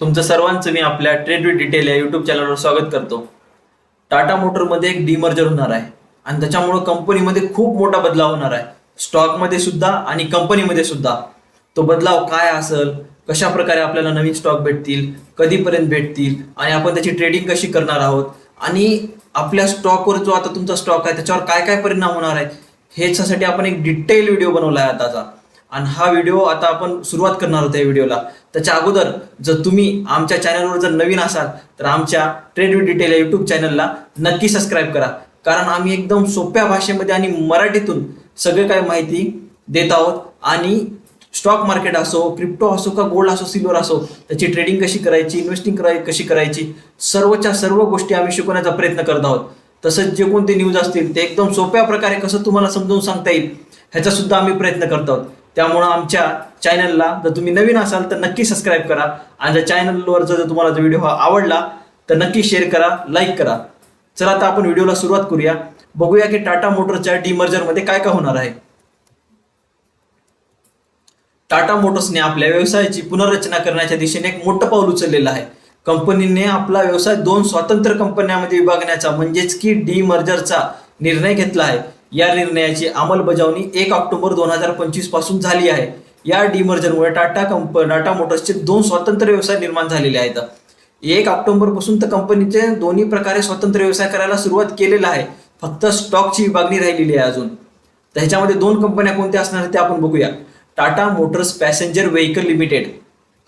तुमचं सर्वांचं मी आपल्या ट्रेड विथ डिटेल या युट्यूब चॅनलवर स्वागत करतो. टाटा मोटरमध्ये एक डिमर्जर होणार आहे. आणि त्याच्यामुळं कंपनीमध्ये खूप मोठा बदलाव होणार आहे. स्टॉकमध्ये सुद्धा आणि कंपनीमध्ये सुद्धा. तो बदलाव काय असेल? कशा प्रकारे आपल्याला नवीन स्टॉक भेटतील? कधीपर्यंत भेटतील? आणि आपण त्याची ट्रेडिंग कशी करणार आहोत? आणि आपल्या स्टॉकवर जो आता तुमचा स्टॉक आहे त्याच्यावर काय काय परिणाम होणार आहे? ह्याच्यासाठी आपण एक डिटेल व्हिडिओ बनवला आहे आताचा. आणि हा व्हिडिओ आता आपण सुरुवात करणार आहोत या व्हिडिओला त्याच्या अगोदर जर तुम्ही आमच्या चॅनलवर जर नवीन असाल तर आमच्या ट्रेड विथ डिटेल या युट्यूब चॅनलला नक्की सबस्क्राईब करा. कारण आम्ही एकदम सोप्या भाषेमध्ये आणि मराठीतून सगळे काय माहिती देत आहोत. आणि स्टॉक मार्केट असो क्रिप्टो असो का गोल्ड असो सिल्वर असो त्याची ट्रेडिंग कशी करायची इन्व्हेस्टिंग कराय कशी करायची सर्वच्या सर्व गोष्टी आम्ही शिकवण्याचा प्रयत्न करत आहोत. तसंच जे कोणते न्यूज असतील ते एकदम सोप्या प्रकारे कसं तुम्हाला समजावून सांगता येईल ह्याचा सुद्धा आम्ही प्रयत्न करत आहोत. त्यामुळं आमच्या चॅनलला जर तुम्ही नवीन असाल तर नक्की सबस्क्राईब करा. आणि जर चॅनलवर जर तुम्हाला जो व्हिडिओ हा आवडला तर नक्की शेअर करा लाईक करा. चला आता आपण व्हिडिओला सुरुवात करूया. बघूया की टाटा मोटरच्या डिमर्जरमध्ये काय काय होणार आहे. टाटा मोटर्सने आपल्या व्यवसायाची पुनर्रचना करण्याच्या दिशेने एक मोठं पाऊल उचललेलं आहे. कंपनीने आपला व्यवसाय दोन स्वतंत्र कंपन्यांमध्ये विभागण्याचा म्हणजेच की डीमर्जरचा निर्णय घेतला आहे. या निर्णयाची अंमलबजावणी एक ऑक्टोबर दोन हजार पंचवीसपासून झाली आहे. या डिमर्जरमुळे टाटा कंप टाटा मोटर्सचे दोन स्वतंत्र व्यवसाय निर्माण झालेले आहेत. एक ऑक्टोबरपासून तर कंपनीचे दोन्ही प्रकारे स्वतंत्र व्यवसाय करायला सुरुवात केलेला आहे. फक्त स्टॉकची विभागणी राहिलेली आहे अजून. तर ह्याच्यामध्ये दोन कंपन्या कोणत्या असणार ते आपण बघूया. Tata motors passenger vehicle limited.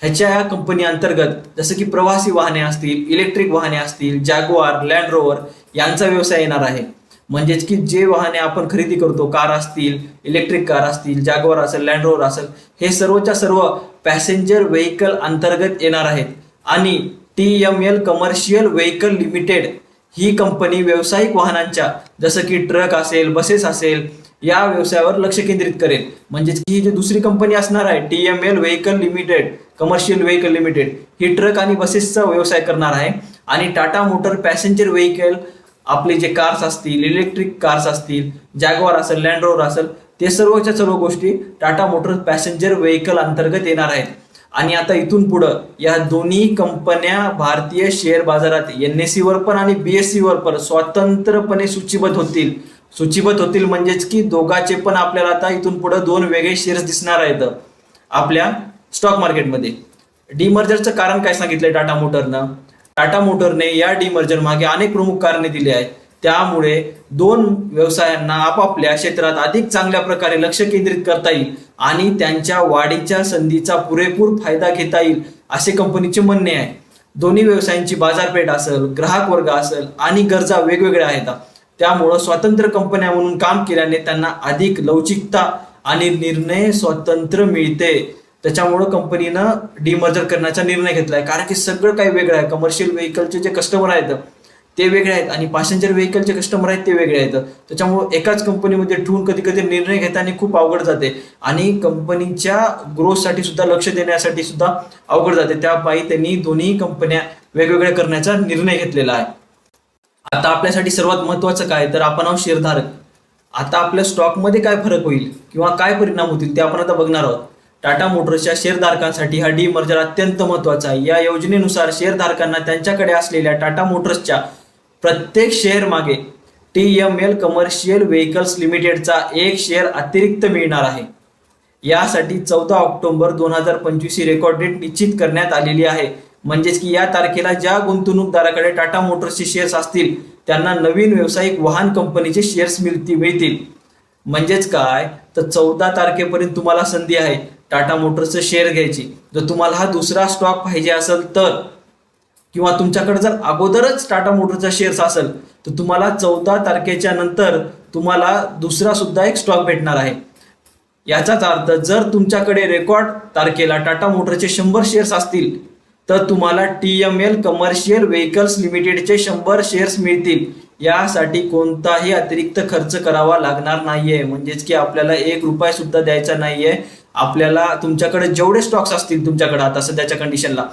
ह्याच्या या कंपनी अंतर्गत जसं की प्रवासी वाहने असतील इलेक्ट्रिक वाहने असतील जॅगवार लँड रोवर यांचा व्यवसाय येणार आहे. म्हणजेच की जे वाहने आपण खरेदी करतो कार असतील इलेक्ट्रिक कार असतील जॅगवार असेल लँड रोवर असेल हे सर्वच्या सर्व पॅसेंजर व्हेकल अंतर्गत येणार आहेत. आणि T M L commercial vehicle limited ही कंपनी व्यावसायिक वाहनांच्या जसं की ट्रक असेल बसेस असेल या व्यवसायावर लक्ष केंद्रित करेल. म्हणजेच की ही जी दुसरी कंपनी असणार आहे T M L vehicle limited commercial vehicle limited ही ट्रक आणि बसेसचा व्यवसाय करणार आहे. आणि टाटा मोटर पॅसेंजर व्हेकल आपले जे कार्स असतील इलेक्ट्रिक कार्स असतील जॅगवार असेल लँड रोवर असेल ते सर्वच्या सर्व गोष्टी टाटा मोटर पॅसेंजर व्हेकल अंतर्गत येणार आहेत. आणि आता इथून पुढं या दोन्ही कंपन्या भारतीय शेअर बाजारात एन एस वर पण आणि बी एस वर पण स्वतंत्रपणे सूचीबद्ध होतील. सूचीबद्ध होतील म्हणजेच की दोघाचे पण आपल्याला आता इथून पुढे दोन वेगळे शेअर्स दिसणार आहेत. आपल्या स्टॉक मार्केटमध्ये डिमर्जरचं कारण काय सांगितलंय टाटा मोटरनं टाटा मोटरने या डिमर्जर मागे अनेक प्रमुख कारणे दिली आहेत. त्यामुळे दोन व्यवसायांना आपापल्या क्षेत्रात अधिक चांगल्या प्रकारे लक्ष केंद्रित करता येईल आणि त्यांच्या वाढीच्या संधीचा पुरेपूर फायदा घेता येईल असे कंपनीचे म्हणणे आहे. दोन्ही व्यवसायांची बाजारपेठ असेल ग्राहक वर्ग असेल आणि गरजा वेगवेगळ्या आहेत. त्यामुळं स्वतंत्र कंपन्या म्हणून काम केल्याने त्यांना अधिक लवचिकता आणि निर्णय स्वातंत्र्य मिळते. त्याच्यामुळं कंपनीनं डिमर्जर करण्याचा निर्णय घेतलाय. कारण की सगळं काही वेगळं आहे. कमर्शियल व्हेकलचे जे कस्टमर आहेत ते वेगळे आहेत. आणि पॅसेंजर व्हेकलचे कस्टमर आहेत ते वेगळे आहेत. त्याच्यामुळं एकाच कंपनीमध्ये ठेवून कधी कधी निर्णय घेताना खूप अवघड जाते. आणि कंपनीच्या ग्रोथसाठी सुद्धा लक्ष देण्यासाठी सुद्धा अवघड जाते. त्यापायी त्यांनी दोन्ही कंपन्या वेगवेगळ्या करण्याचा निर्णय घेतलेला आहे. आता आपल्यासाठी सर्वात महत्वाचं काय? तर आपण आहोत शेअरधारक. आता आपल्या स्टॉकमध्ये काय फरक होईल? किंवा काय परिणाम होतील? ते आपण आता बघणार आहोत. टाटा मोटर्सच्या शेअरधारकांसाठी हा डीमर्जर अत्यंत महत्त्वाचा आहे. या योजनेनुसार शेअरधारकांना त्यांच्याकडे असलेल्या टाटा मोटर्सच्या प्रत्येक शेअर मागे T M L commercial vehicles लिमिटेडचा एक शेअर अतिरिक्त मिळणार आहे. यासाठी चौदा ऑक्टोबर दोन हजार पंचवीस ही रेकॉर्ड डेट निश्चित करण्यात आलेली आहे. म्हणजेच की या तारखेला ज्या गुंतवणूकदाराकडे टाटा मोटर्सचे शेअर्स असतील त्यांना नवीन व्यावसायिक वाहन कंपनीचे शेअर्स मिळतील मिळतील. म्हणजेच काय? तर चौदा तारखेपर्यंत तुम्हाला संधी आहे टाटा मोटर्सचं शेअर घ्यायची. जर तुम्हाला हा दुसरा स्टॉक पाहिजे असेल तर किंवा तुमच्याकडे जर अगोदरच टाटा मोटरचा शेअर्स असेल तर तुम्हाला चौदा तारखेच्या नंतर तुम्हाला दुसरा सुद्धा एक स्टॉक भेटणार आहे. याचाच अर्थ जर तुमच्याकडे रेकॉर्ड तारखेला टाटा मोटरचे शंभर शेअर्स असतील तर तुम्हाला T M L commercial vehicles लिमिटेडचे शंभर शेअर्स मिळतील. यासाठी कोणताही अतिरिक्त खर्च करावा लागणार नाहीये. म्हणजेच की आपल्याला एक रुपया सुद्धा द्यायचा नाहीये. आपल्याला तुमच्याकडे जेवढे स्टॉक्स असतील तुमच्याकडे आता सध्याच्या कंडिशनला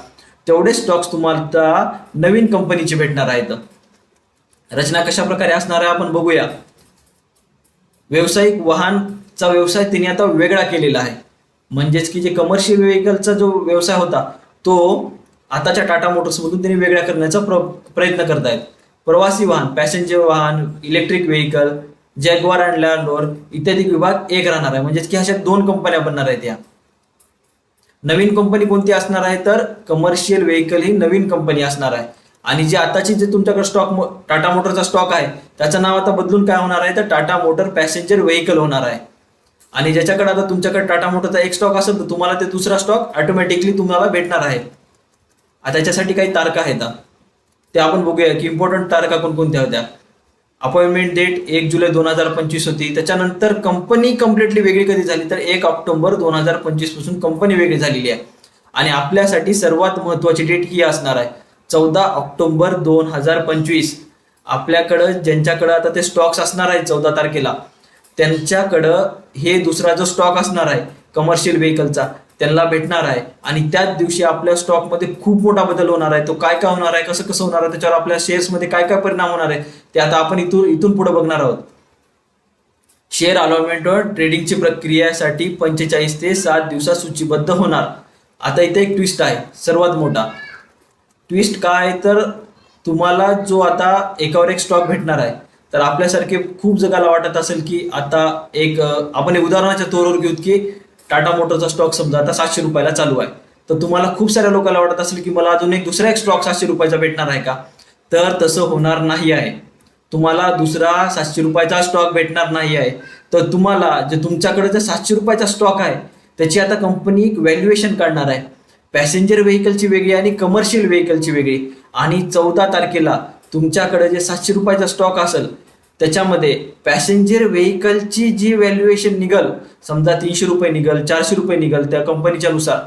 तेवढे स्टॉक्स तुम्हाला नवीन कंपनीचे भेटणार आहेत. रचना कशा प्रकारे असणार आहे आपण बघूया. व्यावसायिक वाहनचा व्यवसाय तिने आता वेगळा केलेला आहे. म्हणजेच की जे कमर्शियल व्हेकलचा जो व्यवसाय होता तो आताच्या टाटा मोटर्समधून त्यांनी वेगळ्या करण्याचा प्र प्रयत्न करतायत. प्रवासी वाहन पॅसेंजर वाहन electric vehicle Jaguar and land rover इत्यादी विभाग एक राहणार आहे. म्हणजेच की अशा दोन कंपन्या बनणार आहेत या. नवीन कंपनी कोणती असणार आहे? तर कमर्शियल व्हेकल ही नवीन कंपनी असणार आहे. आणि जे आताची जे तुमच्याकडे स्टॉक टाटा मोटरचा स्टॉक आहे त्याचं नाव आता बदलून काय होणार आहे? तर टाटा मोटर पॅसेंजर व्हेकल होणार आहे. आणि ज्याच्याकडे आता तुमच्याकडे टाटा मोटरचा एक स्टॉक असेल तर तुम्हाला ते दुसरा स्टॉक ऑटोमॅटिकली तुम्हाला भेटणार आहे. आता त्याच्यासाठी काही तारखा आहेत ते आपण बघूया की इम्पॉर्टंट तारखा कोणकोणत्या होत्या. अपॉइंटमेंट डेट एक जुलै दोन हजार पंचवीस होती. त्याच्यानंतर कंपनी कम्प्लिटली वेगळी कधी झाली तर एक ऑक्टोबर दोन हजार पंचवीसपासून कंपनी वेगळी झालेली आहे. आणि आपल्यासाठी सर्वात महत्वाची डेट ही असणार आहे. चौदा ऑक्टोबर दोन हजार पंचवीस. आपल्याकडं ज्यांच्याकडं आता ते स्टॉक्स असणार आहे चौदा तारखेला त्यांच्याकडं हे दुसरा जो स्टॉक असणार आहे कमर्शियल व्हेकलचा त्यांना भेटणार आहे. आणि त्याच दिवशी आपल्या स्टॉकमध्ये खूप मोठा बदल होणार आहे. तो काय काय होणार आहे? कसं कसं होणार आहे? त्याच्यावर आपल्या शेअर्समध्ये काय काय परिणाम होणार आहे? ते आता आपण इथून इथून पुढे बघणार आहोत. शेअर अलॉटमेंटवर ट्रेडिंगची प्रक्रियासाठी पंचेचाळीस ते सात दिवसात सूचीबद्ध होणार. आता इथे एक ट्विस्ट आहे. सर्वात मोठा. ट्विस्ट काय तर तुम्हाला जो आता एकावर एक स्टॉक भेटणार आहे. तर आपल्यासारखे खूप जगाला वाटत असेल की आता एक आपण उदाहरणाच्या तोरावर घेऊ की टाटा मोटरचा स्टॉक समजा आता सातशे रुपयाला चालू आहे. तर तुम्हाला खूप साऱ्या लोकांना वाटत असेल की मला अजून एक दुसरा एक स्टॉक सातशे रुपयाचा भेटणार आहे का? तर तसं होणार नाही आहे. तुम्हाला दुसरा सातशे रुपयाचा स्टॉक भेटणार नाही आहे. तर तुम्हाला जे तुमच्याकडे जे सातशे रुपयाचा स्टॉक आहे त्याची आता कंपनी व्हॅल्युएशन काढणार आहे. पॅसेंजर व्हेकलची वेगळी आणि कमर्शियल व्हेकलची वेगळी. आणि चौदा तारखेला तुमच्याकडे जे सातशे रुपयाचा स्टॉक असेल त्याच्यामध्ये पॅसेंजर व्हेकलची जी व्हॅल्युएशन निघल समजा तीनशे रुपये निघल चारशे रुपये निघल त्या कंपनीच्या नुसार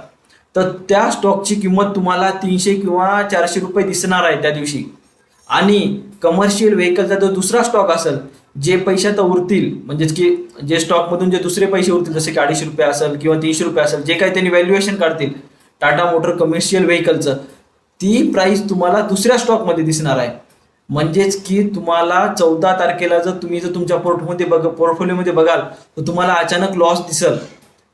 तर त्या स्टॉकची किंमत तुम्हाला तीनशे किंवा चारशे रुपये दिसणार आहे त्या दिवशी. आणि कमर्शियल व्हेकलचा जो दुसरा स्टॉक असेल जे पैसे आता उरतील म्हणजेच की जे स्टॉकमधून जे दुसरे पैसे उरतील जसे की अडीचशे रुपये असेल किंवा तीनशे रुपये असेल जे काही त्यांनी व्हॅल्युएशन काढतील टाटा मोटर कमर्शियल व्हेकलचं ती प्राईस तुम्हाला दुसऱ्या स्टॉकमध्ये दिसणार आहे. म्हणजेच की तुम्हाला चौदा तारखेला जर तुम्ही जर तुमच्या पोर्टमध्ये बघ पोर्टफोलिओमध्ये बघाल तर तुम्हाला अचानक लॉस दिसल.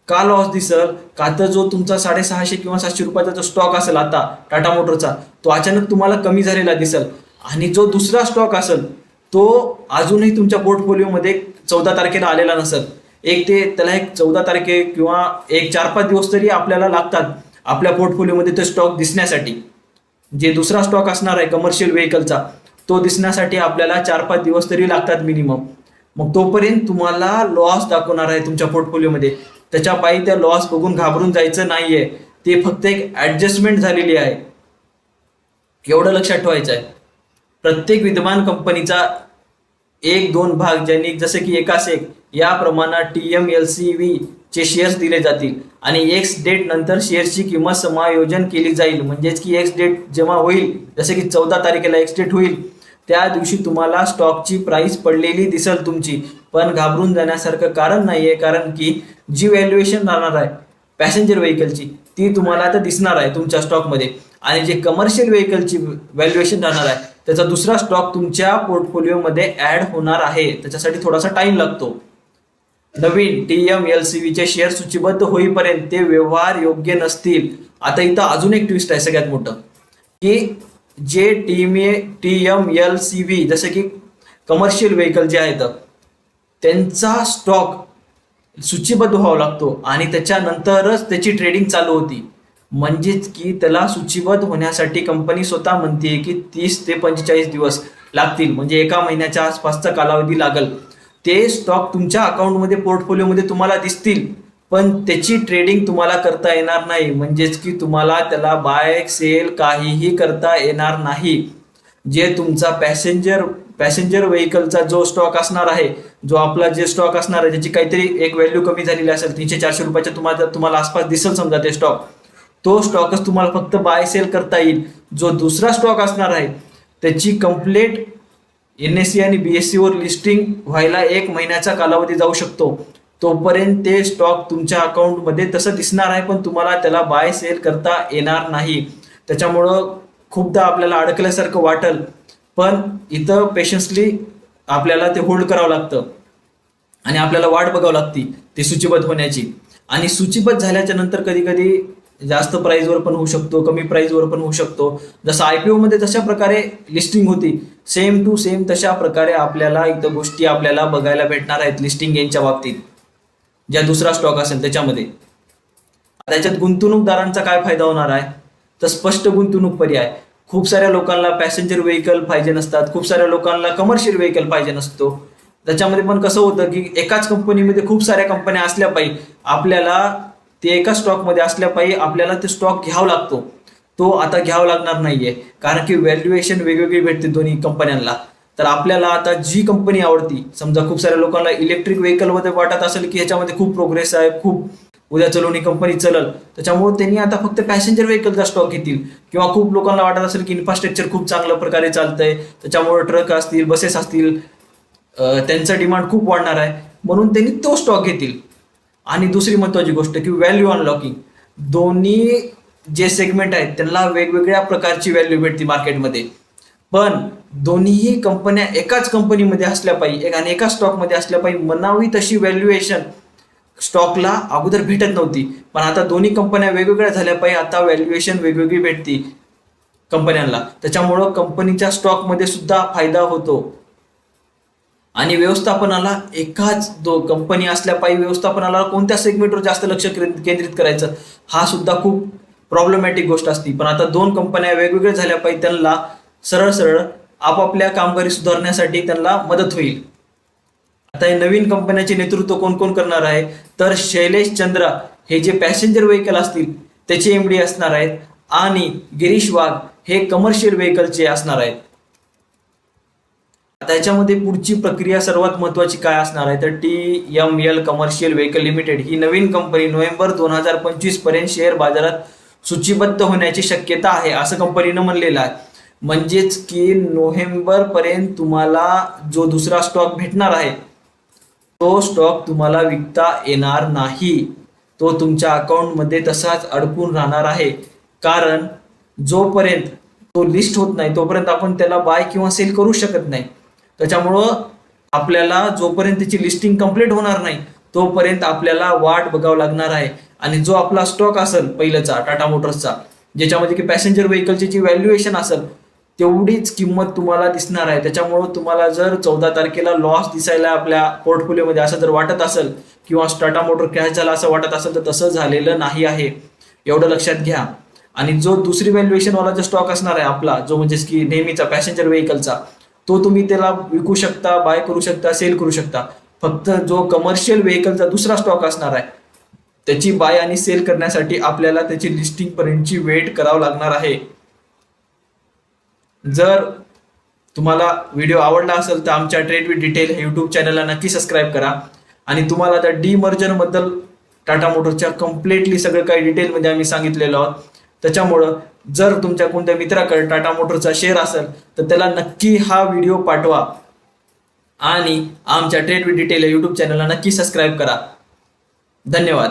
का लॉस दिसल? का तर जो तुमचा साडेसहाशे किंवा सातशे रुपयाचा जो स्टॉक असेल आता टाटा मोटरचा तो अचानक तुम्हाला कमी झालेला दिसल. आणि जो दुसरा स्टॉक असेल तो अजूनही तुमच्या पोर्टफोलिओमध्ये चौदा तारखेला आलेला नसेल. एक ते त्याला एक चौदा तारखे किंवा एक चार पाच दिवस तरी आपल्याला लागतात आपल्या पोर्टफोलिओमध्ये तो स्टॉक दिसण्यासाठी. जे दुसरा स्टॉक असणार आहे कमर्शियल व्हेकलचा तो दिसण्यासाठी आपल्याला चार पाच दिवस तरी लागतात मिनिमम मग तोपर्यंत तुम्हाला लॉस दाखवणार आहे तुमच्या पोर्टफोलिओमध्ये त्याच्या पायी त्या लॉस बघून घाबरून जायचं नाहीये. ते फक्त एक ऍडजस्टमेंट झालेली आहे. एवढं लक्षात ठेवायचं आहे. प्रत्येक विद्यमान कंपनीचा एक दोन भाग ज्यांनी जसे की एकास एक या प्रमाणात T M L C V चे शेअर्स दिले जातील. आणि एक्स डेट नंतर शेअर्सची किंमत समायोजन केली जाईल. म्हणजेच की एक्स डेट जेव्हा होईल जसे की चौदा तारखेला एक्स डेट होईल त्या दिवशी तुम्हाला स्टॉकची प्राइस पडलेली दिसल तुमची. पण घाबरून जाण्यासारखं कारण नाहीये कारण की जी व्हॅल्युएशन राहणार आहे पॅसेंजर व्हेकलची ती तुम्हाला आता दिसणार आहे तुमच्या स्टॉकमध्ये आणि जे कमर्शियल व्हेकलची व्हॅल्युएशन राहणार आहे त्याचा दुसरा स्टॉक तुमच्या पोर्टफोलिओमध्ये ऍड होणार आहे. त्याच्यासाठी थोडासा टाइम लागतो. नवीन T M L C share share सूचीबद्ध होईपर्यंत ते व्यवहार योग्य नसतील. आता इथं अजून एक ट्विस्ट आहे सगळ्यात मोठं की जे T T M L C V जसे की कमर्शियल व्हेकल जे आहेत त्यांचा स्टॉक सूचीबद्ध व्हावा लागतो आणि त्याच्यानंतरच त्याची ट्रेडिंग चालू होती. म्हणजेच की त्याला सूचीबद्ध होण्यासाठी कंपनी स्वतः म्हणते की तीस ते पंचेचाळीस दिवस लागतील. म्हणजे एका महिन्याच्या आसपासचा कालावधी लागल. ते स्टॉक तुमच्या अकाउंटमध्ये पोर्टफोलिओमध्ये तुम्हाला दिसतील. पण त्याची ट्रेडिंग तुम्हाला करता येणार नाही. म्हणजेच की तुम्हाला त्याला बाय सेल काहीही करता येणार नाही. जे तुमचा पॅसेंजर पॅसेंजर व्हेकलचा जो स्टॉक असणार आहे जो आपला जे स्टॉक असणार आहे ज्याची काहीतरी एक व्हॅल्यू कमी झालेली असेल तीनशे चारशे रुपयाच्या तुम्हाला तुम्हाला आसपास दिसेल समजा ते स्टॉक तो स्टॉकच तुम्हाला फक्त बाय सेल करता येईल. जो दुसरा स्टॉक असणार आहे त्याची कंप्लीट एन एस सी आणि बी एस सीवर लिस्टिंग व्हायला एक महिन्याचा कालावधी जाऊ शकतो. तोपर्यंत ते स्टॉक तुमच्या अकाउंटमध्ये तसं दिसणार आहे पण तुम्हाला त्याला बाय सेल करता येणार नाही. त्याच्यामुळं खूपदा आपल्याला अडकल्यासारखं वाटेल पण इथं पेशन्सली आपल्याला ते होल्ड करावं लागतं. आणि आपल्याला वाट बघावं लागती ते सूचीबद्ध होण्याची. आणि सूचीबद्ध झाल्याच्यानंतर कधी कधी जास्त प्राईजवर पण होऊ शकतो कमी प्राईजवर पण होऊ शकतो. जसं आय पी ओमध्ये जशा प्रकारे लिस्टिंग होती. सेम टू सेम तशा प्रकारे आपल्याला इथं गोष्टी आपल्याला बघायला भेटणार आहेत लिस्टिंग यांच्या बाबतीत. ज्या दुसरा स्टॉक असेल त्याच्यामध्ये. त्याच्यात गुंतवणूकदारांचा काय फायदा होणार आहे? तर स्पष्ट गुंतवणूक पर्याय. खूप साऱ्या लोकांना पॅसेंजर व्हेकल पाहिजे नसतात. खूप साऱ्या लोकांना कमर्शियल व्हेकल पाहिजे नसतो. त्याच्यामध्ये पण कसं होतं की एकाच कंपनीमध्ये खूप साऱ्या कंपन्या असल्या पाहिजे आपल्याला ते एका स्टॉकमध्ये असल्या पाहिजे आपल्याला ते स्टॉक घ्यावा लागतो. तो आता घ्यावा लागणार नाहीये. कारण की व्हॅल्युएशन वेगवेगळी भेटते दोन्ही कंपन्यांना तर आपल्याला आता जी कंपनी आवडती समजा खूप साऱ्या लोकांना इलेक्ट्रिक व्हेकलमध्ये वाटत असेल की ह्याच्यामध्ये खूप प्रोग्रेस आहे खूप उद्या चलून ही कंपनी चलल त्याच्यामुळे त्यांनी आता फक्त पॅसेंजर व्हेकलचा स्टॉक घेतील. किंवा खूप लोकांना वाटत असेल की इन्फ्रास्ट्रक्चर खूप चांगल्या प्रकारे चालतंय त्याच्यामुळे ट्रक असतील बसेस असतील त्यांचा डिमांड खूप वाढणार आहे. म्हणून त्यांनी तो स्टॉक घेतील. आणि दुसरी महत्वाची गोष्ट की व्हॅल्यू अनलॉकिंग दोन्ही जे सेगमेंट आहेत त्यांना वेगवेगळ्या प्रकारची व्हॅल्यू भेटते मार्केटमध्ये पण दोन्हीही कंपन्या एकाच कंपनीमध्ये असल्या पाहिजे. एक आणि एका स्टॉकमध्ये असल्या पाहिजे. म्हणावी तशी व्हॅल्युएशन स्टॉकला अगोदर भेटत नव्हती. पण आता दोन्ही कंपन्या वेगवेगळ्या झाल्या पाहिजे. आता व्हॅल्युएशन वेगवेगळी भेटती कंपन्यांना. त्याच्यामुळं कंपनीच्या स्टॉकमध्ये सुद्धा फायदा होतो. आणि व्यवस्थापनाला एकाच दो कंपनी असल्या पाहिजे. व्यवस्थापनाला कोणत्या सेगमेंटवर जास्त लक्ष केंद्र- केंद्रित करायचं? हा सुद्धा खूप प्रॉब्लेमॅटिक गोष्ट असती. पण आता दोन कंपन्या वेगवेगळ्या झाल्या पाहिजे. त्यांना सरळ सरळ आपापल्या कामगिरी सुधारण्यासाठी त्यांना मदत होईल. आता हे नवीन कंपन्याचे नेतृत्व कोण कोण करणार आहे? तर शैलेश चंद्र हे जे पॅसेंजर व्हेकल असतील त्याचे एमडी असणार आहेत आणि गिरीश वाघ हे कमर्शियल व्हेकलचे असणार आहेत. आता पुढची प्रक्रिया सर्वात महत्वाची काय असणार आहे? तर T M L commercial vehicle limited ही नवीन कंपनी नोव्हेंबर दोन हजार पंचवीसपर्यंत शेअर बाजारात सूचीबद्ध होण्याची शक्यता आहे असं कंपनीनं म्हणलेलं आहे. म्हणजेच की नोव्हेंबर पर्यंत तुम्हाला जो दुसरा स्टॉक भेटणार आहे तो स्टॉक तुम्हाला विकता येणार नाही. तो तुमच्या अकाउंटमध्ये तसाच अडकून राहणार आहे. कारण जोपर्यंत तो लिस्ट होत नाही तोपर्यंत आपण त्याला बाय किंवा सेल करू शकत नाही. त्याच्यामुळं आपल्याला जोपर्यंत त्याची लिस्टिंग कंप्लीट होणार नाही तोपर्यंत आपल्याला वाट बघावं लागणार आहे. आणि जो आपला स्टॉक असेल पहिल्याचा टाटा मोटर्सचा ज्याच्यामध्ये की पॅसेंजर व्हेकलची जी व्हॅल्युएशन असेल तेवढीच किंमत तुम्हाला दिसणार आहे. त्याच्यामुळं तुम्हाला जर चौदा तारखेला लॉस दिसायला आपल्या पोर्टफोलिओमध्ये असं जर वाटत असेल किंवा टाटा मोटर क्रॅश झाला असं वाटत असेल तर तसं झालेलं नाही आहे. एवढं लक्षात घ्या. आणि जो दुसरी व्हॅल्युएशन वाला जो स्टॉक असणार आहे आपला जो म्हणजेच की नेहमीचा पॅसेंजर व्हेकलचा तो तुम्ही त्याला विकू शकता बाय करू शकता सेल करू शकता. फक्त जो कमर्शियल व्हेकलचा दुसरा स्टॉक असणार आहे त्याची बाय आणि सेल करण्यासाठी आपल्याला त्याची लिस्टिंग पर्यंतची वेट करावं लागणार आहे. जर तुम्हाला व्हिडिओ आवडला असेल तर आमच्या ट्रेड विथ डिटेल हे यूट्यूब चॅनलला नक्की सबस्क्राईब करा. आणि तुम्हाला त्या डीमर्जनबद्दल टाटा मोटरच्या कम्प्लिटली सगळं काही डिटेलमध्ये आम्ही सांगितलेलं आहोत. त्याच्यामुळं जर तुमच्या कोणत्या मित्राकडे टाटा मोटरचा शेअर असेल तर त्याला नक्की हा व्हिडिओ पाठवा. आणि आमच्या ट्रेड विथ डिटेल या युट्यूब चॅनलला नक्की सबस्क्राईब करा. धन्यवाद.